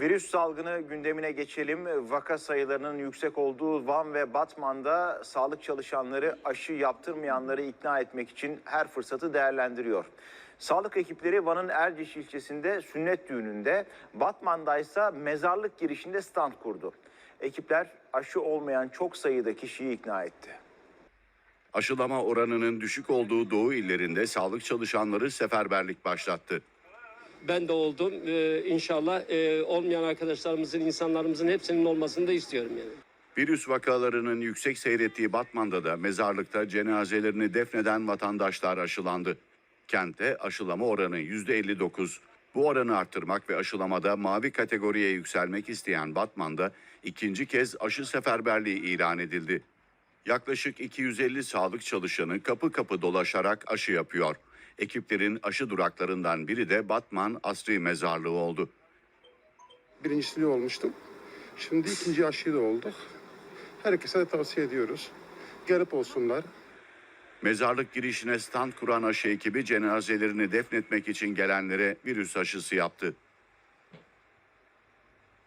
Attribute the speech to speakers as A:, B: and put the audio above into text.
A: Virüs salgını gündemine geçelim. Vaka sayılarının yüksek olduğu Van ve Batman'da sağlık çalışanları aşı yaptırmayanları ikna etmek için her fırsatı değerlendiriyor. Sağlık ekipleri Van'ın Erciş ilçesinde sünnet düğününde, Batman'da ise mezarlık girişinde stand kurdu. Ekipler aşı olmayan çok sayıda kişiyi ikna etti.
B: Aşılama oranının düşük olduğu doğu illerinde sağlık çalışanları seferberlik başlattı.
C: Ben de oldum. Ee, inşallah e, olmayan arkadaşlarımızın, insanlarımızın hepsinin olmasını da istiyorum yani.
B: Virüs vakalarının yüksek seyrettiği Batman'da da mezarlıkta cenazelerini defneden vatandaşlar aşılandı. Kentte aşılama oranı %59. Bu oranı arttırmak ve aşılamada mavi kategoriye yükselmek isteyen Batman'da ikinci kez aşı seferberliği ilan edildi. Yaklaşık 250 sağlık çalışanı kapı kapı dolaşarak aşı yapıyor. Ekiplerin aşı duraklarından biri de Batman Asri Mezarlığı oldu.
D: birincisini olmuştum. Şimdi ikinci aşıyı da olduk. Herkese de tavsiye ediyoruz. Gelip olsunlar.
B: Mezarlık girişine stand kuran aşı ekibi cenazelerini defnetmek için gelenlere virüs aşısı yaptı.